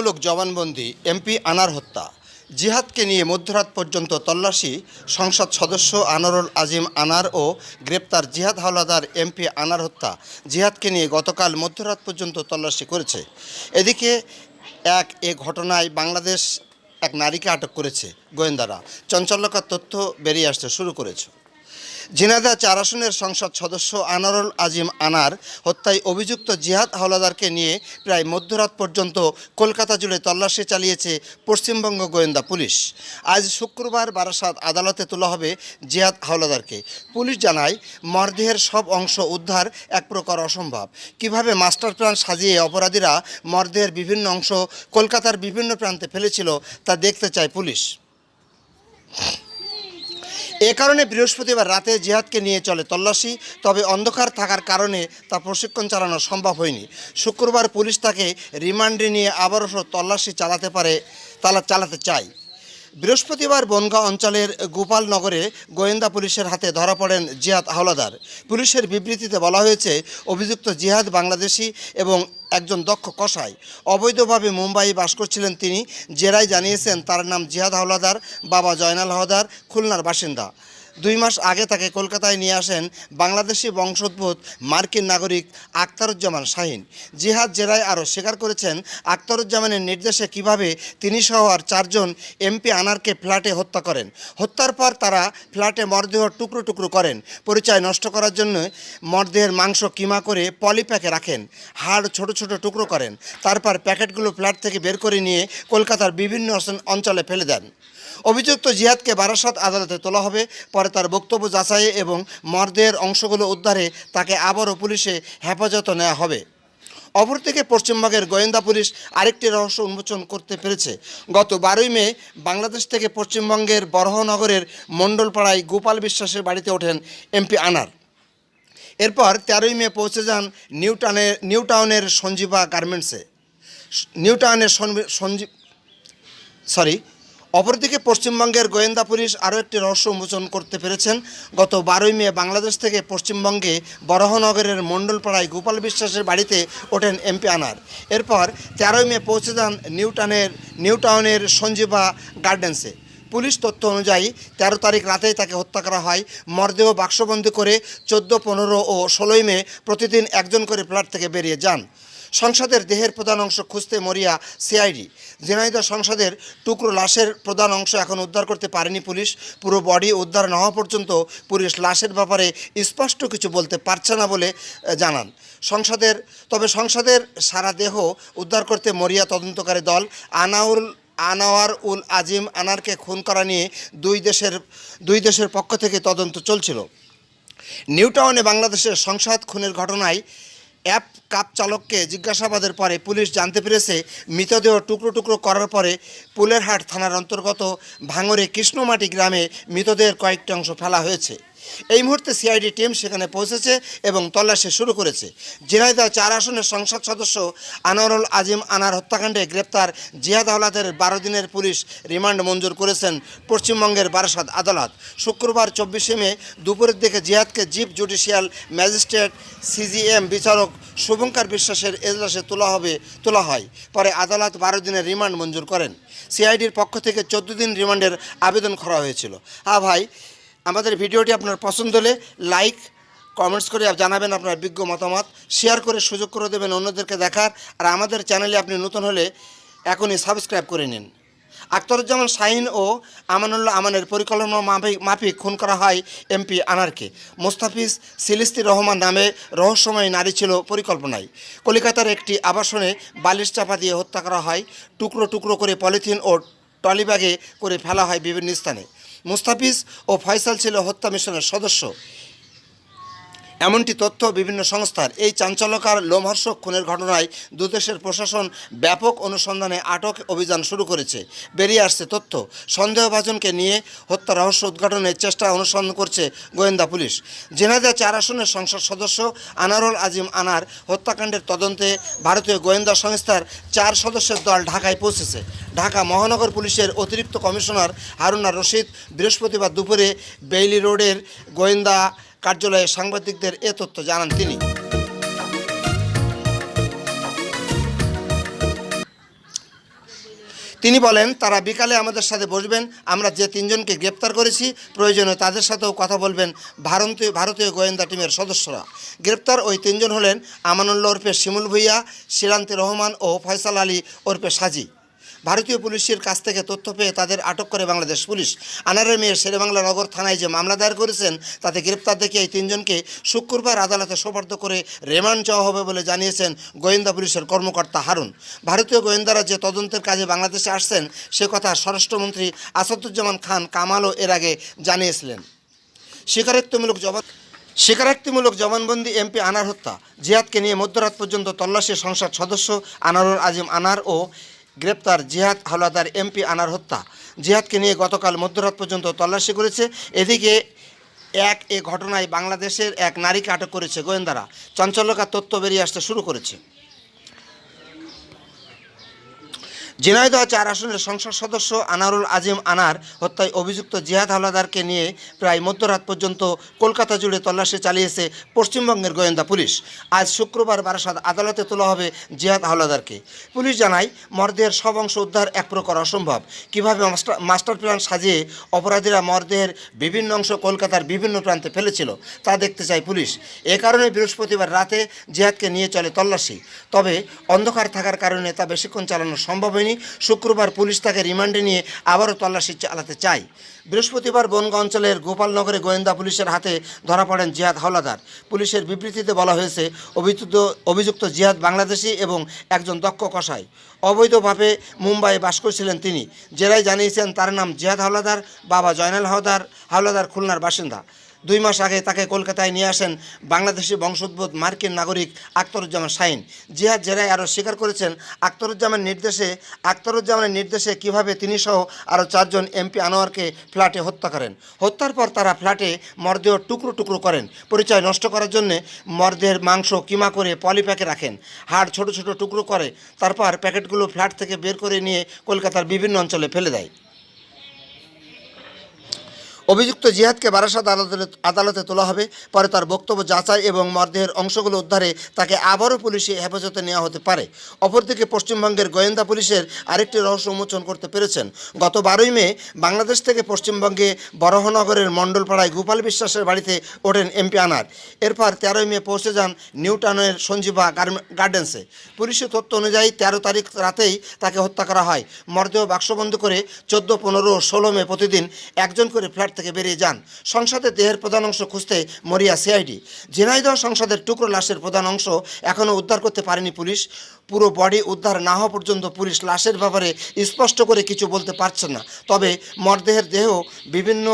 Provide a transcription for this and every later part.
তথ্যমূলক জবানবন্দি, এমপি আনার হত্যা। জিহাদকে নিয়ে মধ্যরাত পর্যন্ত তল্লাশি, সংসদ সদস্য আনারুল আজিম আনার ও গ্রেপ্তার জিহাদ হাওলাদার এমপি আনার হত্যা জিহাদকে নিয়ে গতকাল মধ্যরাত পর্যন্ত তল্লাশি করেছে। এদিকে এক, এ ঘটনায় বাংলাদেশ এক নারীকে আটক করেছে গোয়েন্দারা। চঞ্চল্যকার তথ্য বেরিয়ে আসতে শুরু করেছে। ঝিনাইদহ চার আসনের সংসদ সদস্য আনারুল আজিম আনার হত্যায় অভিযুক্ত জিহাদ হাওলাদারকে নিয়ে প্রায় মধ্যরাত পর্যন্ত কলকাতা জুড়ে তল্লাশি চালিয়েছে পশ্চিমবঙ্গ গোয়েন্দা পুলিশ। আজ শুক্রবার বারাসাত আদালতে তোলা হবে জিহাদ হাওলাদারকে। পুলিশ জানায়, মরদেহের সব অংশ উদ্ধার এক প্রকার অসম্ভব। কীভাবে মাস্টার প্ল্যান সাজিয়ে অপরাধীরা মরদেহের বিভিন্ন অংশ কলকাতার বিভিন্ন প্রান্তে ফেলেছিল তা দেখতে চায় পুলিশ। এ কারণে বৃহস্পতিবার রাতে জিহাদকে নিয়ে চলে তল্লাশি, তবে অন্ধকার থাকার কারণে তা প্রশিক্ষণ চালানো সম্ভব হয়নি। শুক্রবার পুলিশ তাকে রিমান্ডে নিয়ে আবারও তল্লাশি চালাতে পারে, তালা চালাতে চায়। বৃহস্পতিবার বনগাঁ অঞ্চলের গোপালনগরে গোয়েন্দা পুলিশের হাতে ধরা পড়েন জিহাদ হাওলাদার। পুলিশের বিবৃতিতে বলা হয়েছে, অভিযুক্ত জিহাদ বাংলাদেশি এবং একজন দক্ষ কষাই অবৈধভাবে মুম্বাই বাস করছিলেন তিনি। জেরাই জানিয়েছেন, তার নাম জিহাদ হাওলাদার, বাবা জয়নাল হাওলাদার খুলনার বাসিন্দা। দুই মাস আগে তাকে কলকাতায় নিয়ে আসেন বাংলাদেশি বংশোদ্ভূত মার্কিন নাগরিক আখতারুজ্জামান শাহিন। জিহাদ জেরায় আরও স্বীকার করেছেন, আখতারুজ্জামানের নির্দেশে কীভাবে তিনি সহ আর চারজন এমপি আনারকে ফ্ল্যাটে হত্যা করেন। হত্যার পর তারা ফ্ল্যাটে মরদেহ টুকরো টুকরো করেন। পরিচয় নষ্ট করার জন্য মরদেহের মাংস কিমা করে পলিপ্যাকে রাখেন, হাড় ছোট ছোট টুকরো করেন। তারপর প্যাকেটগুলো ফ্ল্যাট থেকে বের করে নিয়ে কলকাতার বিভিন্ন অঞ্চলে ফেলে দেন। অভিযুক্ত জিহাদকে বারাসাত আদালতে তোলা হবে। পরে তার বক্তব্য যাচাই এবং মরদেহের অংশগুলো উদ্ধারে তাকে আবারও পুলিশে হেফাজত নেওয়া হবে। অপরদিকে পশ্চিমবঙ্গের গোয়েন্দা পুলিশ আরেকটি রহস্য উন্মোচন করতে পেরেছে। গত বারোই মে বাংলাদেশ থেকে পশ্চিমবঙ্গের বরহনগরের মণ্ডলপাড়ায় গোপাল বিশ্বাসের বাড়িতে ওঠেন এমপি আনার। এরপর তেরোই মে পৌঁছে যান নিউটাউনের নিউটাউনের সঞ্জীবা গার্মেন্টসে। নিউটাউনের সঞ্জীব সরি অপরদিকে পশ্চিমবঙ্গের গোয়েন্দা পুলিশ আরও একটি রহস্য উন্মোচন করতে পেরেছেন। গত বারোই মে বাংলাদেশ থেকে পশ্চিমবঙ্গে বরাহনগরের মণ্ডলপাড়ায় গোপাল বিশ্বাসের বাড়িতে ওঠেন এমপি আনার। এরপর তেরোই মে পৌঁছে যান নিউটাউনের নিউটাউনের সঞ্জীবা গার্ডেন্সে। পুলিশ তথ্য অনুযায়ী তেরো তারিখ রাতেই তাকে হত্যা করা হয়। মরদেহ বাক্সবন্দি করে চোদ্দ, পনেরো ও ষোলোই মে প্রতিদিন একজন করে ফ্ল্যাট থেকে বেরিয়ে যান। সংসদের দেহের প্রধান অংশ খুঁজতে মরিয়া সিআইডি। ঝিনাইদহ সংসদের টুকরো লাশের প্রধান অংশ এখন উদ্ধার করতে পারেনি পুলিশ। পুরো বডি উদ্ধার না হওয়া পর্যন্ত পুলিশ লাশের ব্যাপারে স্পষ্ট কিছু বলতে পারছে না বলে জানান। সংসদের, তবে সংসদের সারা দেহ উদ্ধার করতে মরিয়া তদন্তকারী দল আনাউল, আনোয়ার উল আজিম আনারকে খুন করা নিয়ে দুই দেশের দুই দেশের পক্ষ থেকে তদন্ত চলছিল। নিউটাউনে বাংলাদেশের সংসদ খুনের ঘটনায় অ্যাপ কাপ চালককে জিজ্ঞাসাবাদের পরে পুলিশ জানতে পেরেছে, মৃতদেহ টুকরো টুকরো করার পরে পুলেরহাট থানার অন্তর্গত ভাঙরে কৃষ্ণমাটি গ্রামে মৃতদেহের কয়েকটি অংশ ফেলা হয়েছে। এই মুহূর্তে সিআইডি টিম সেখানে পৌঁছেছে এবং তল্লাশি শুরু করেছে। ঝিনাইদহ চার আসনের সংসদ সদস্য আনোয়ারুল আজিম আনার হত্যাকাণ্ডে গ্রেপ্তার জিয়াদ আহলাদের বারো দিনের পুলিশ রিমান্ড মঞ্জুর করেছেন পশ্চিমবঙ্গের বারাসাত আদালত। শুক্রবার চব্বিশে মে দুপুরের দিকে জিহাদকে জিপ জুডিশিয়াল ম্যাজিস্ট্রেট সিজিএম বিচারক শুভঙ্কর বিশ্বাসের এজলাসে তোলা হবে, তোলা হয়। পরে আদালত বারো দিনের রিমান্ড মঞ্জুর করেন। সিআইডির পক্ষ থেকে চোদ্দ দিন রিমান্ডের আবেদন করা হয়েছিল। হ্যাঁ ভাই আমাদের ভিডিওটি আপনার পছন্দ হলে লাইক কমেন্টস করে জানাবেন আপনার বিজ্ঞ মতামত শেয়ার করে সুযোগ করে দেবেন অন্যদেরকে দেখার, আর আমাদের চ্যানেলে আপনি নতুন হলে এখনই সাবস্ক্রাইব করে নিন। আখতারুজ্জামান শাহিন ও আমানুল্লাহ আমানের পরিকল্পনা মাফিক খুন করা হয় এমপি আনারকে। মোস্তাফিজ সিলিস্তি রহমান নামে রহস্যময় নারী ছিল পরিকল্পনায়। কলিকাতার একটি আবাসনে বালিশ চাপা দিয়ে হত্যা করা হয়, টুকরো টুকরো করে পলিথিন ও টলিব্যাগে করে ফেলা হয় বিভিন্ন স্থানে। মুস্তাফিজ ও ফয়সাল ছিল হত্যা মিশনের সদস্য। এমনটি তথ্য বিভিন্ন সংস্থার। এই চাঞ্চল্যকার লোমহর্ষক খুনের ঘটনায় দুদেশের প্রশাসন ব্যাপক অনুসন্ধানে আটক অভিযান শুরু করেছে। বেরিয়ে আসছে তথ্য। সন্দেহভাজনকে নিয়ে হত্যা রহস্য উদ্ঘাটনের চেষ্টা অনুসন্ধান করছে গোয়েন্দা পুলিশ। জেনাদা চার আসনের সংসদ সদস্য আনারুল আজিম আনার হত্যাকাণ্ডের তদন্তে ভারতীয় গোয়েন্দা সংস্থার চার সদস্যের দল ঢাকায় পৌঁছেছে। ঢাকা মহানগর পুলিশের অতিরিক্ত কমিশনার হারুনা রশিদ বৃহস্পতিবার দুপুরে বেইলি রোডের গোয়েন্দা কার্যালয়ে সাংবাদিকদের এ তথ্য জানান তিনি। তিনি বলেন, তারা বিকালে আমাদের সাথে বসবেন, আমরা যে তিনজনকে গ্রেপ্তার করেছি, প্রয়োজনে তাদের সাথেও কথা বলবেন ভারতীয় ভারতীয় গোয়েন্দা টিমের সদস্যরা। গ্রেপ্তার ওই তিনজন হলেন আমানুল্লাহ ওরফে শিমুল ভুইয়া, শিলান্তি রহমান ও ফয়সাল আলী ওরফে সাজি। ভারতীয় পুলিশের কাছ থেকে তথ্য পেয়ে তাদের আটক করে বাংলাদেশ পুলিশ। আনারের মেয়ে শেরেবাংলা নগর থানায় যে মামলা দায়ের করেছেন, তাতে গ্রেপ্তার দেখে এই তিনজনকে শুক্রবার আদালতে সোপর্দ করে রিমান্ড চাওয়া হবে বলে জানিয়েছেন গোয়েন্দা পুলিশের কর্মকর্তা হারুন। ভারতীয় গোয়েন্দারা যে তদন্তের কাজে বাংলাদেশে আসছেন সে কথা স্বরাষ্ট্রমন্ত্রী আসাদুজ্জামান খান কামালও এর আগে জানিয়েছিলেন। স্বীকারোক্তিমূলক জবান স্বীকারোক্তিমূলক জবানবন্দি এমপি আনার হত্যা। জিহাদকে নিয়ে মধ্যরাত পর্যন্ত তল্লাশি সংসদ সদস্য আনারুল আজিম আনার ও গ্রেপ্তার জিহাদ হাওলাদার এমপি আনার হত্যা। জিহাদকে নিয়ে গতকাল মধ্যরাত পর্যন্ত তল্লাশি করেছে। এদিকে এক এ ঘটনায় বাংলাদেশের এক নারীকে আটক করেছে গোয়েন্দারা। চাঞ্চল্যকার তথ্য বেরিয়ে আসতে শুরু করেছে। ঝিনাইদহ চার আসনের সংসদ সদস্য আনারুল আজিম আনার হত্যায় অভিযুক্ত জিহাদ হাওলাদারকে নিয়ে প্রায় মধ্যরাত পর্যন্ত কলকাতা জুড়ে তল্লাশি চালিয়েছে পশ্চিমবঙ্গের গোয়েন্দা পুলিশ। আজ শুক্রবার বারাসাত আদালতে তোলা হবে জিহাদ হাওলাদারকে পুলিশ জানায় মরদেহের সব অংশ উদ্ধার এক প্রকার অসম্ভব। কীভাবে মাস্টার মাস্টার প্ল্যান সাজিয়ে অপরাধীরা মরদেহের বিভিন্ন অংশ কলকাতার বিভিন্ন প্রান্তে ফেলেছিল, তা দেখতে চায় পুলিশ। এ কারণে বৃহস্পতিবার রাতে জিহাদকে নিয়ে চলে তল্লাশি। তবে অন্ধকার থাকার কারণে তা বেশিক্ষণ চালানো সম্ভব হয়নি। শুক্রবার পুলিশ তাকে রিমান্ডে নিয়ে আবারও তল্লাশি চালাতে চায়। বৃহস্পতিবার বনগাঁ অঞ্চলের গোপালনগরে গোয়েন্দা পুলিশের হাতে ধরা পড়েন জিহাদ হাওলাদার। পুলিশের বিবৃতিতে বলা হয়েছে, অভিযুক্ত অভিযুক্ত জিহাদ বাংলাদেশি এবং একজন দক্ষ কসাই। অবৈধভাবে মুম্বাইয়ে বাস করছিলেন তিনি। জেলায় জানিয়েছেন তার নাম জিহাদ হাওলাদার, বাবা জয়নাল হাওলাদার হাওলাদার খুলনার বাসিন্দা। দুই মাস আগে তাকে কলকাতায় নিয়ে আসেন বাংলাদেশি বংশোদ্ভূত মার্কিন নাগরিক আখতারুজ্জামান শাহিন জিহাদ জেরায় আরও স্বীকার করেছেন আখতারুজ্জামান নির্দেশে আখতারুজ্জামানের নির্দেশে কীভাবে তিনি সহ আরও চারজন এমপি আনোয়ারকে ফ্ল্যাটে হত্যা করেন। হত্যার পর তারা ফ্ল্যাটে মরদেহ টুকরো টুকরো করেন। পরিচয় নষ্ট করার জন্য মরদেহের মাংস কিমা করে পলিপ্যাকে রাখেন। হাড় ছোট ছোট টুকরো করে, তারপর প্যাকেটগুলো ফ্ল্যাট থেকে বের করে নিয়ে কলকাতার বিভিন্ন অঞ্চলে ফেলে দেয়। অভিযুক্ত জিহাদকে বারাসাত আদালতে আদালতে তোলা হবে। পরে তার বক্তব্য যাচাই এবং মরদেহের অংশগুলো উদ্ধারে তাকে আবারও পুলিশে হেফাজতে নেওয়া হতে পারে। অপরদিকে পশ্চিমবঙ্গের গোয়েন্দা পুলিশের আরেকটি রহস্য উন্মোচন করতে পেরেছেন। গত বারোই মে বাংলাদেশ থেকে পশ্চিমবঙ্গে বরহনগরের মণ্ডলপাড়ায় গোপাল বিশ্বাসের বাড়িতে ওঠেন এমপি আনার। এরপর তেরোই মে পৌঁছে যান নিউটাউনের সঞ্জীবা গার্ডেন্সে। পুলিশের তথ্য অনুযায়ী তেরো তারিখ রাতেই তাকে হত্যা করা হয়। মরদেহ বাক্সবন্ধ করে চোদ্দ, পনেরো, ষোলো মে প্রতিদিন একজন করে ফ্ল্যাট থেকে বেরিয়ে যান। সংসদের দেহের প্রধান অংশ খুঁজতে মরিয়া সিআইডি। ঝিনাইদহ সংসদের টুকরো লাশের প্রধান অংশ এখনও উদ্ধার করতে পারেনি পুলিশ। পুরো বডি উদ্ধার না হওয়া পর্যন্ত পুলিশ লাশের ব্যাপারে স্পষ্ট করে কিছু বলতে পারছে না। তবে মরদেহের দেহ বিভিন্ন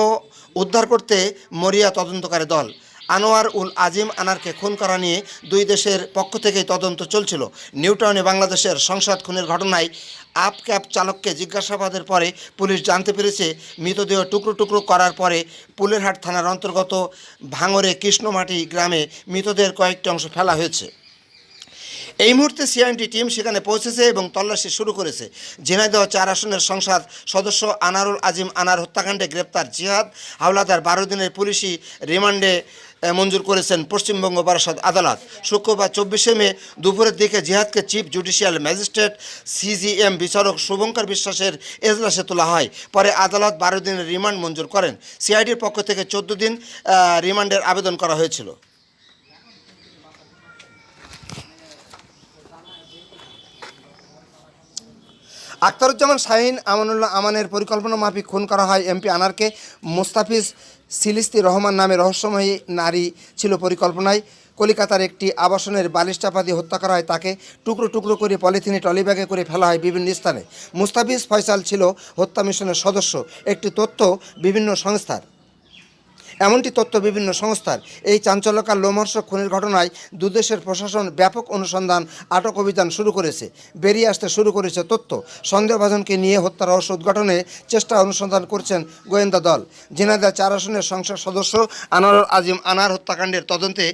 উদ্ধার করতে মরিয়া তদন্তকারী দল। আনোয়ার উল আজিম আনারকে খুন করা নিয়ে দুই দেশের পক্ষ থেকেই তদন্ত চলছিল। নিউটাউনে বাংলাদেশের সংসদ খুনের ঘটনায় আপ ক্যাব চালককে জিজ্ঞাসাবাদের পরে পুলিশ জানতে পেরেছে মৃতদেহ টুকরো টুকরো করার পরে পুলেরহাট থানার অন্তর্গত ভাঙরে কৃষ্ণমাটি গ্রামে মৃতদেহের কয়েকটি অংশ ফেলা হয়েছে। এই মুহূর্তে সিআইএনটি টিম সেখানে পৌঁছেছে এবং তল্লাশি শুরু করেছে। ঝিনাইদহ চার আসনের সংসদ সদস্য আনারুল আজিম আনার হত্যাকাণ্ডে গ্রেপ্তার জিহাদ। হাওলাদার বারো দিনের পুলিশি রিমান্ডে মঞ্জুর করেছেন পশ্চিমবঙ্গ বারাসাত আদালত। শুক্রবার চব্বিশে মে দুপুরের দিকে জিহাদকে চিফ জুডিশিয়াল ম্যাজিস্ট্রেট সিজিএম বিচারক শুভঙ্কর বিশ্বাসের এজলাসে তোলা হয়। পরে আদালত বারো দিনের রিমান্ড মঞ্জুর করেন। সিআইডির পক্ষ থেকে চোদ্দ দিন রিমান্ডের আবেদন করা হয়েছিল। আখতারুজ্জামান শাহিন আমানুল্লাহ আমানের পরিকল্পনা মাফিক খুন করা হয়। এমপি আনারকে মুস্তাফিজ সিলিস্তি রহমান নামে রহস্যময়ী নারী ছিল পরিকল্পনায়। কলিকাতার একটি আবাসনের বালিশ দিয়ে হত্যা করা হয়, তাকে টুকরো টুকরো করে পলিথিনে টলিব্যাগে করে ফেলা হয় বিভিন্ন স্থানে। মুস্তাফিজ ফয়সাল ছিল হত্যা মিশনের সদস্য। একটি তথ্য বিভিন্ন সংস্থার। এমনটি তথ্য বিভিন্ন সংস্থার। এই চাঞ্চল্যকার লোমহর্ষক খুনের ঘটনায় দুদেশের প্রশাসন ব্যাপক অনুসন্ধান, আটক অভিযান শুরু করেছে। বেরিয়ে আসতে শুরু করেছে তথ্য। সন্দেহভাজনকে নিয়ে হত্যা রহস্য উদ্ঘাটনে চেষ্টা অনুসন্ধান করছেন গোয়েন্দা দল। ঝিনাইদহ চার আসনের সংসদ সদস্য আনার আজিম আনার হত্যাকাণ্ডের তদন্তে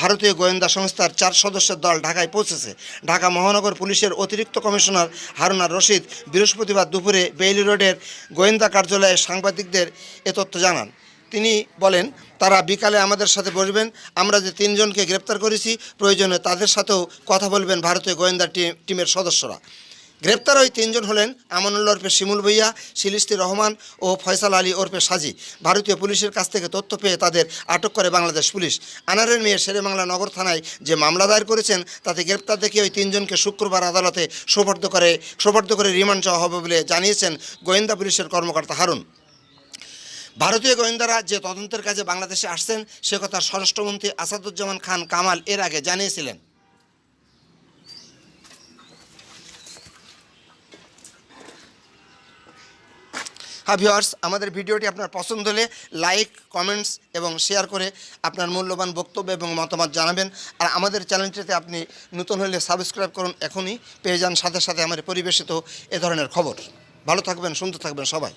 ভারতীয় গোয়েন্দা সংস্থার চার সদস্যের দল ঢাকায় পৌঁছেছে। ঢাকা মহানগর পুলিশের অতিরিক্ত কমিশনার হারুনা রশিদ বৃহস্পতিবার দুপুরে বেইলি রোডের গোয়েন্দা কার্যালয়ে সাংবাদিকদের এ তথ্য জানান। তিনি বলেন, তারা বিকালে আমাদের সাথে বসবেন, আমরা যে তিনজনকে গ্রেপ্তার করেছি, প্রয়োজনে তাদের সাথেও কথা বলবেন ভারতীয় গোয়েন্দা টিমের সদস্যরা। গ্রেপ্তার ওই তিনজন হলেন আমানুল্লাহ ওরফে শিমুল ভুইয়া, শিলিস্তি রহমান ও ফয়সাল আলী ওরফে সাজি। ভারতীয় পুলিশের কাছ থেকে তথ্য পেয়ে তাদের আটক করে বাংলাদেশ পুলিশ। আনারের মেয়ে শেরেবাংলা নগর থানায় যে মামলা দায়ের করেছেন, তাতে গ্রেপ্তার দেখে ওই তিনজনকে শুক্রবার আদালতে সোপর্দ করে সোপর্দ করে রিমান্ড চাওয়া হবে বলে জানিয়েছেন গোয়েন্দা পুলিশের কর্মকর্তা হারুন। ভারতীয় গোয়েন্দারা যে তদন্তের কাজে বাংলাদেশে আসছেন, সে কথা স্বরাষ্ট্রমন্ত্রী আসাদুজ্জামান খান কামাল এর আগে জানিয়েছিলেন। হ্যাঁ ভিওয়ার্স আমাদের ভিডিওটি আপনার পছন্দ হলে লাইক, কমেন্টস এবং শেয়ার করে আপনার মূল্যবান বক্তব্য এবং মতামত জানাবেন। আর আমাদের চ্যানেলটিতে আপনি নতুন হলে সাবস্ক্রাইব করুন এখনই। পেয়ে যান সাথে সাথে আমাদের পরিবেশিত এ ধরনের খবর। ভালো থাকবেন, সুন্দর থাকবেন সবাই।